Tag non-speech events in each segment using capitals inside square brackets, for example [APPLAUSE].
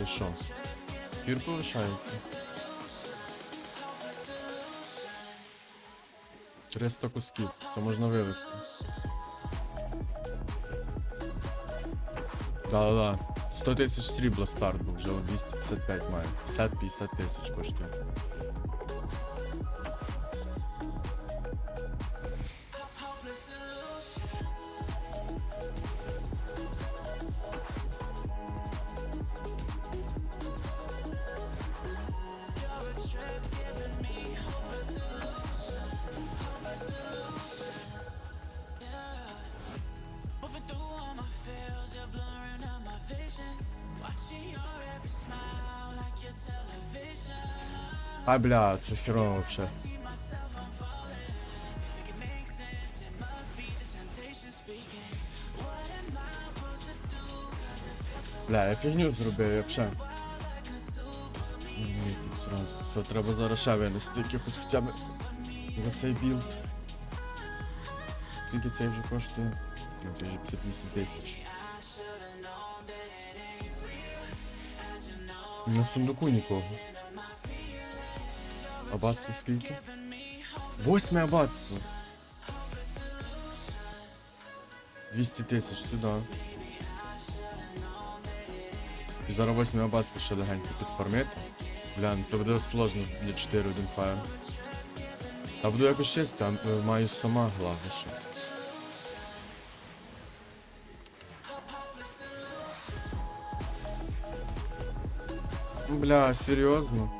Ти що? Фір повишається. 300 кусків. Це можна вивезти. Да-да-да. 100 тисяч срібла старт був, вже 255 має. 50-50 тисяч коштує. Do? Cause it feels so Бля, я фігню зробив, я вообще. Так сразу. Все, треба зараз ще винести якихось хоча б за цей білд. Скільки цей вже коштує? Це вже 58 тисяч. На сундуку нікого. Аббатство скільки? Восьме аббатство. 200 тисяч сюди. І зараз восьме аббатство ще легенько підформити. Бля, ну це буде сложно для 4 1 фаєр. Та буду якось чисто, а, е, маю сама що. Бля, серйозно?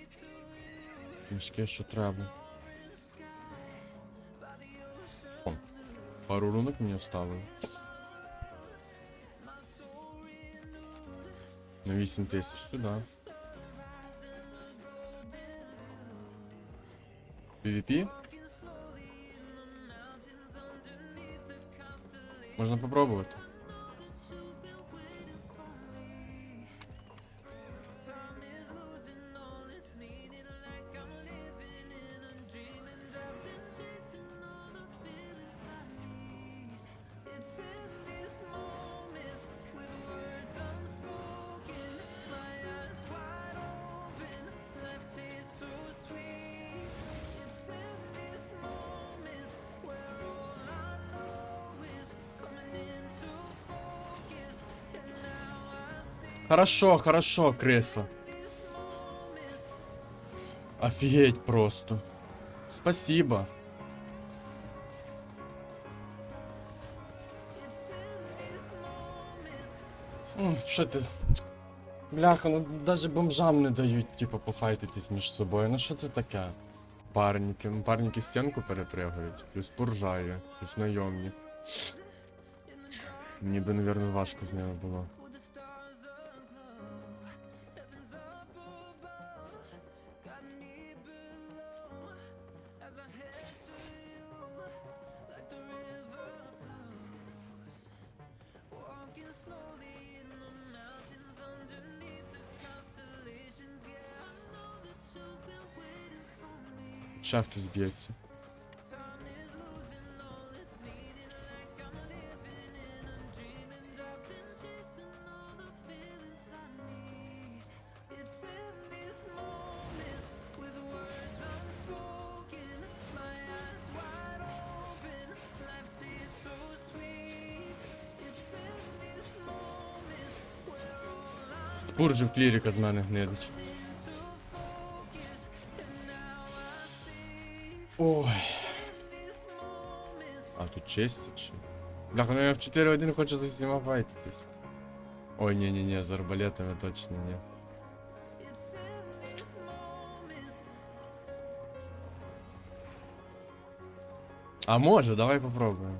Мішки, що треба. О, пару рунок мені оставили. На 8 тисяч сюди. PvP? Можна попробувати. Хорошо, хорошо, крыса. Офигеть просто. Спасибо. Що ти? Бляха, ну даже бомжам не дають, типу, пофайтитись між собою. Ну що це таке? Парніки. Ну, парніки стінку перепрягають. Плюс пуржає, плюс найомник. Мені би, навірно, важко з ними було. Ще хтось б'ється. Спуржив клірика з мене гнидич. Честь, чи? Бляха, ну я в 4-1 хочу за всіма файтитись. Ой, не-не-не, за арбалетами точно не. А може, давай попробуем.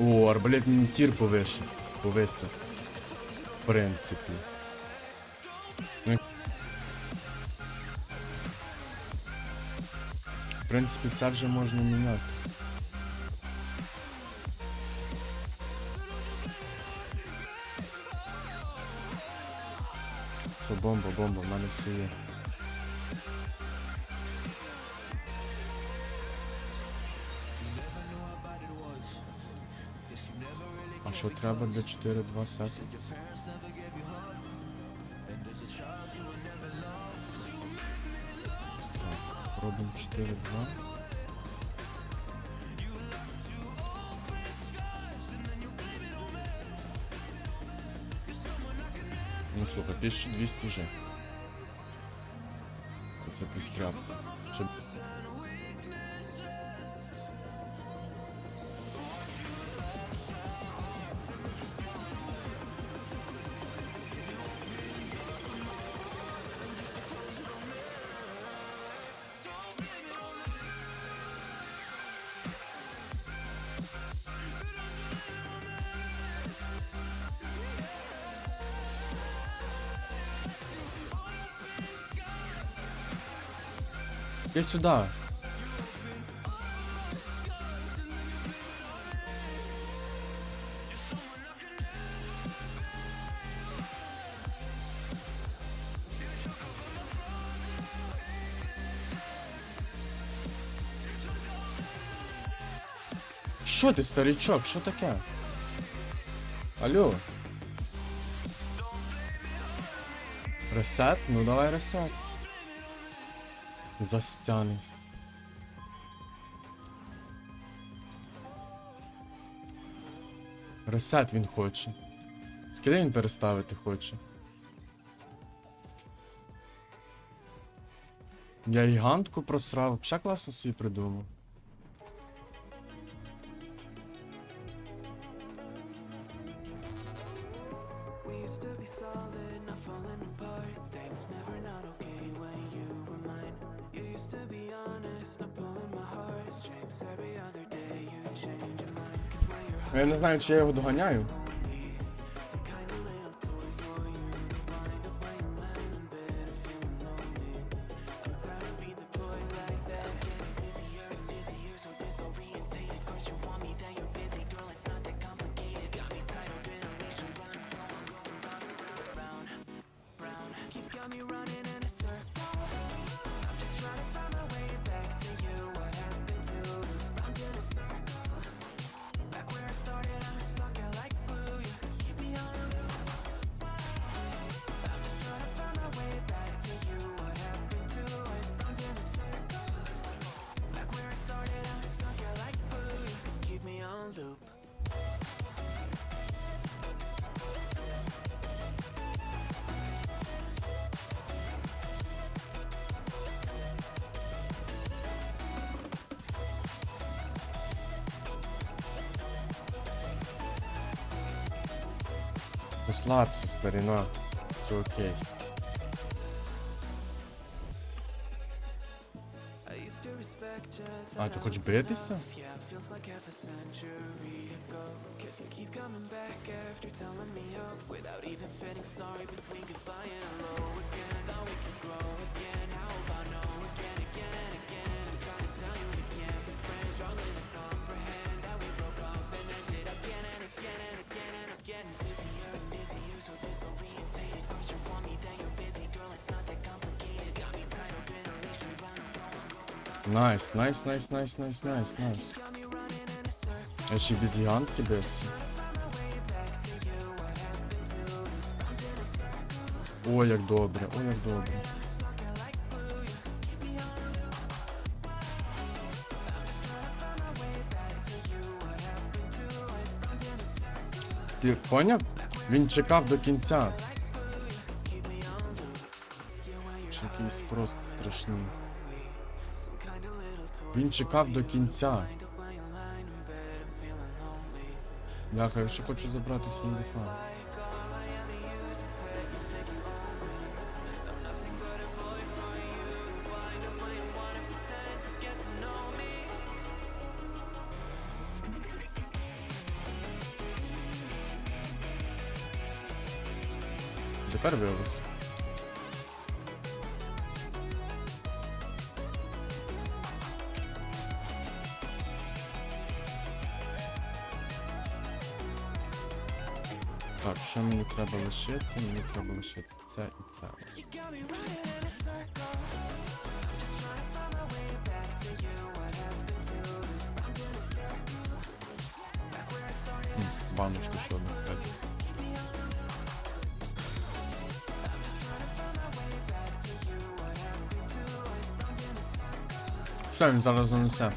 О, арбалетний тір повише. Повисе. В принципі. Ну, В принципі, це вже можна міняти. Все, бомба, бомба, в мене все є. Що треба для 4-2 сети? Так, робимо 4-2. Ну слухай, 1200 же. Це пристряп. Щоб... Сюда. Що ти, старичок, що таке? Алло. Ресет? Ну давай ресет. Застяний. Ресет він хоче. Скільки він переставити хоче? Я гігантку просрав, ще класно собі придумав. We used to be solid, not falling apart. Things never not okay to be honest, I'm pulling my heartstrings. Every other day you change your mind. Ну, Я не знаю, чи я його доганяю. Розслабся, старина. Все окей. А, ти хочеш битися? Найс, найс, найс, найс, найс, найс, найс. Я ще без гігантки бився. Ой, як добре, ой, як добре. Ти поняв? Він чекав до кінця. Чи якийсь фрост страшний. Він чекав до кінця. Бляха, я ще хочу забрати сундука. Тепер вивез. Що мені треба лишити? Мені треба лишити це і це. М, Баночку ще одну купити. Все, він зараз занесе.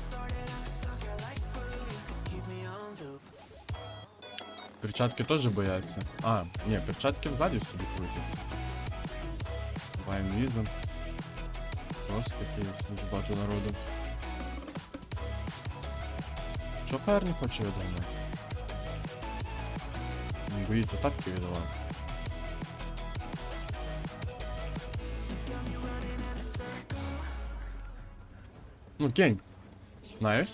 Перчатки теж бояться. А, ні, перчатки ззаді собі крутяться. Баємо візом. Просто такий ось дуже багато народу. Чо фаєр не хоче віддавати? Він боїться тапки віддавати. Ну, кень. Знаєш?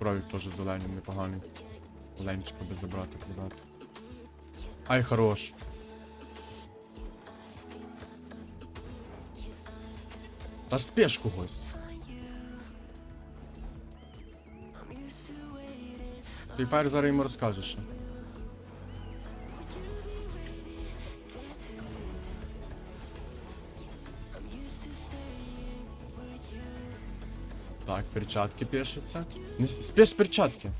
Провід теж зелений, непоганий. Ленчика би забрати казати. Ай, хорош. Та ж спеш когось. Ти фаєр зараз йому розкаже перчатки пишуться. Не спеш перчатки.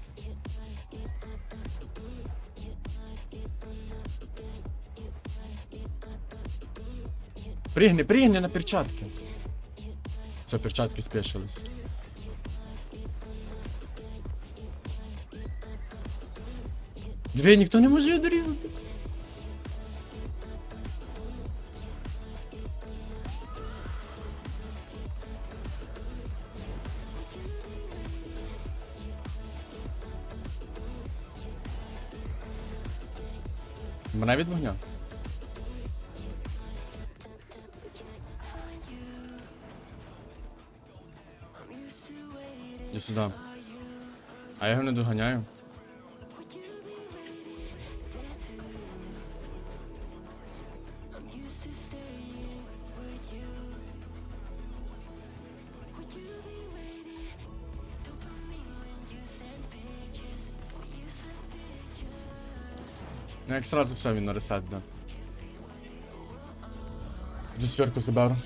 Пригни, пригни на перчатки. Все, перчатки спешились. Дві ніхто не може її дорізати. Мене від вогню? Я сюди. А я його не доганяю. Ну як сразу все він на ресет, да. Десерку заберу.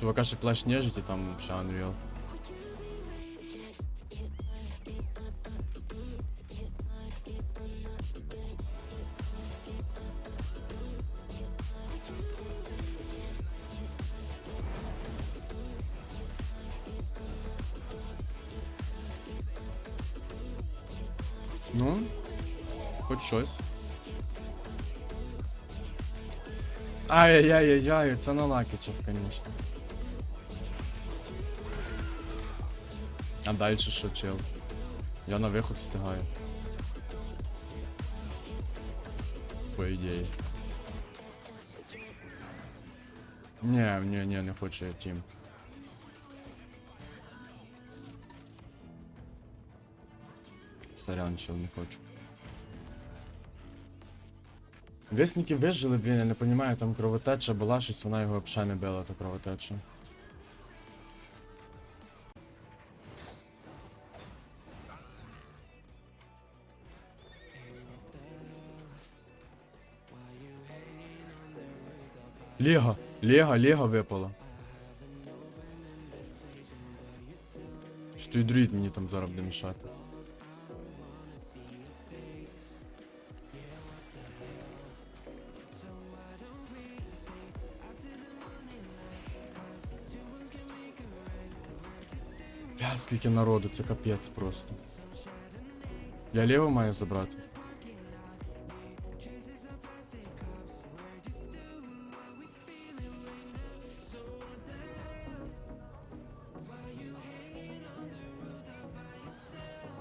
Чувака ще плащ нежить і там ще Unreal. Ай-яй-яй-яй, це налакичев, конечно. А далі що чел? Я на виход встигаю. По ідеї. Ні, ні, ні, не хочу я тім. Сорян, чел, не хочу. Весники вижили, блін, я не розумію, там кровотеча була, щось вона його взагалі не била, та кровотеча. Лего, Лего, Лего випало. Що і друїд мені там зараз буде. скільки народу, це капець просто. Я ліво маю забрати.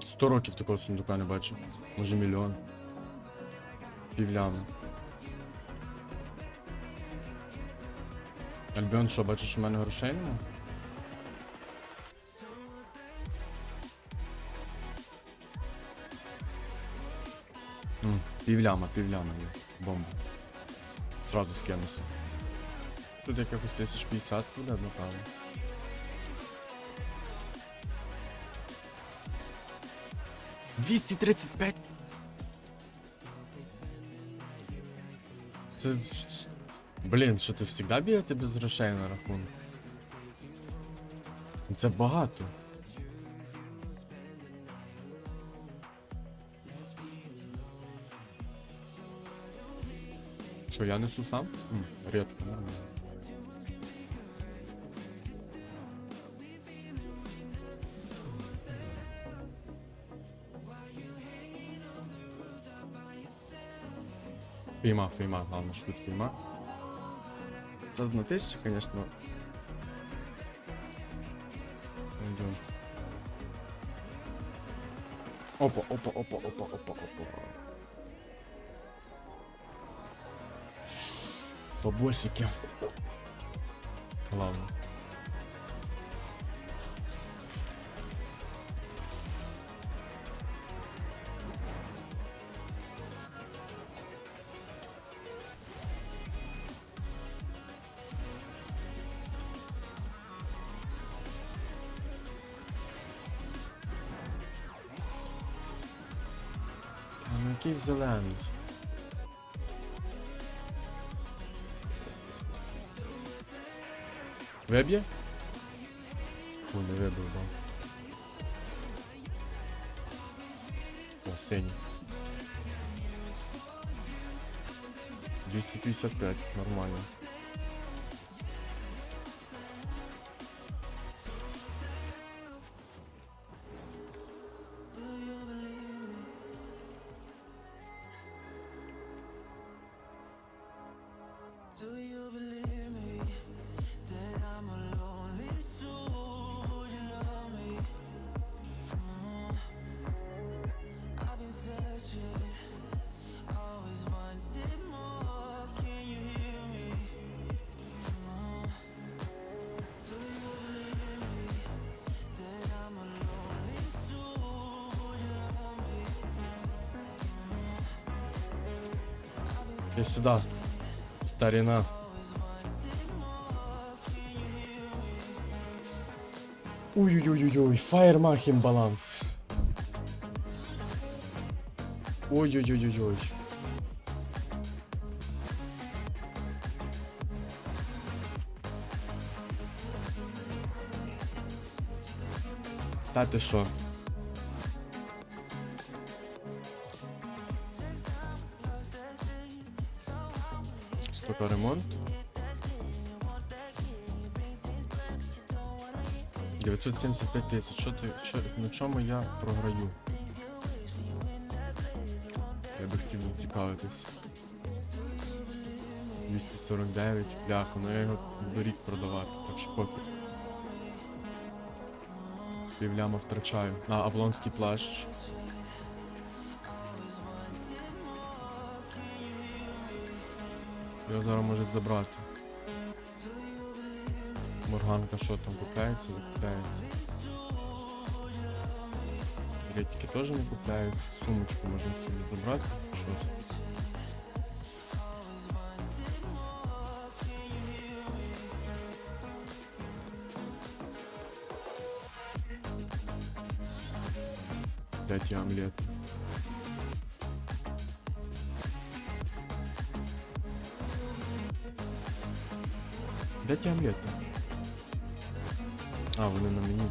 Сто років такого сундука не бачив. Може мільйон. Півлями. Альбіон, що, бачиш, у мене грошей нема? Півляма, півляма є. Бомба. Сразу скинуся. Тут якихось 1050 буде, напевно. Двісті тридцять п'ять. Це. Блін, що ти завжди б'єте без грошей на рахунок? Це багато. Що, я несу сам? М, Рідко, нормально. Фейма, фейма, главное, что тут фейма. За одну тысячу, конечно. Идем. Опа, опа, опа, опа, опа, опа. Бабосики. Главное. А ну зелений. Виб'є? Фу, не вибив, да. О, синій. 255, нормально. Іди сюди. Старина. Ой-ой-ой-ой, фаєрмах імбаланс. Ой-ой-ой-ой. Та ти що? Столько ремонт. 975 тисяч. Що ти. На чому я програю? Я би хотів цікавитись. 249, бляха, ну я його рік продавати, так що пофіг. Півляма втрачаю. А, авлонський плащ. Його зараз можуть забрати. Морганка що там купляється, не купляється. Білетики теж не купляються. Сумочку можна собі забрати. Щось. Де ті Де ті? А, вони на мені.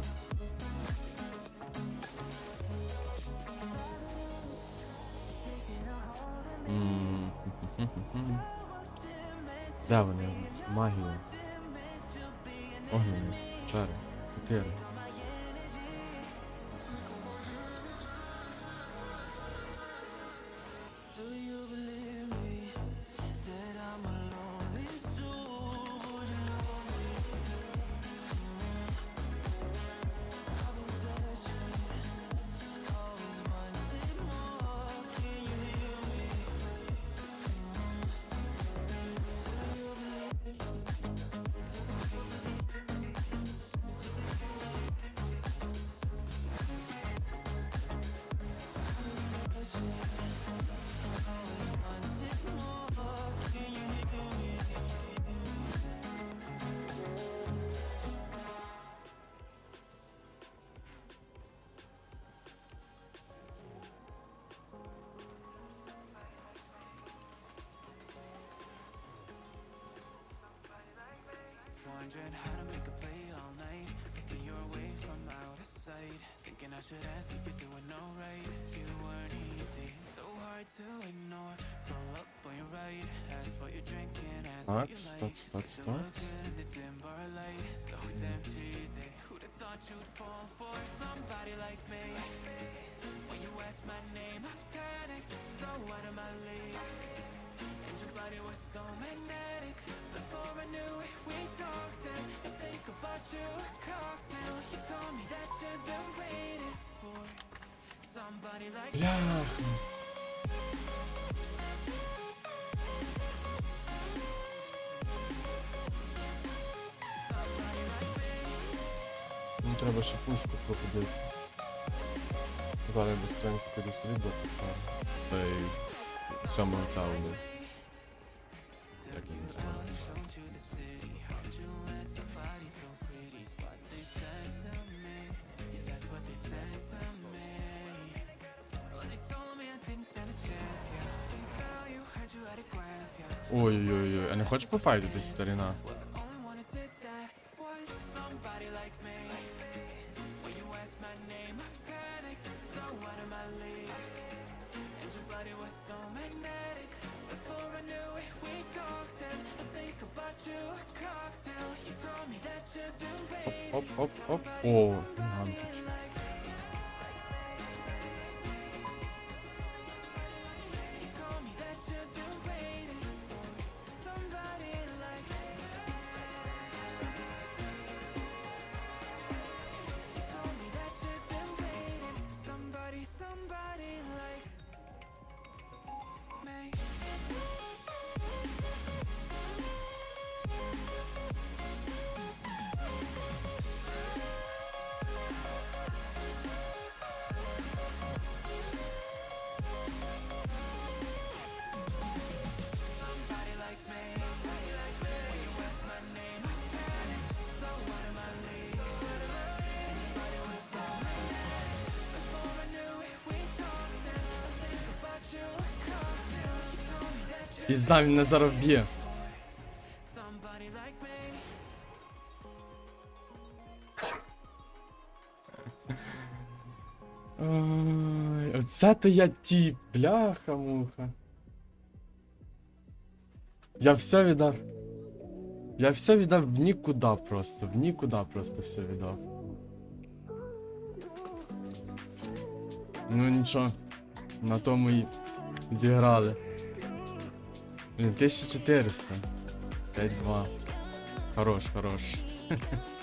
wondering how to make a play all night. From out of sight. Thinking I should ask if you're doing alright. You weren't easy, so hard to ignore. Roll up on your right, ask what you're drinking Ask what you like, good in the dim bar light. So damn cheesy, who'd have thought you'd fall for somebody like me? When you asked my name, I panicked, so out of my league. And your body was so magnetic. Бляха. Ну треба ще пушку проходити. Зараз я быстренько піду світло покажу. Та й сьомого ця убив. Як Ой-ой-ой, а не хочеш пофайтитись, старина? Only one who Пізда, він не зараз б'є. somebody. Ой, оце то я тіп, бляха-муха. Я все віддав. Я все віддав в нікуди просто, в нікуди просто все віддав. Ну нічого, на тому і зіграли. Блін, 1400. 5-2. Хорош, хорош. [LAUGHS]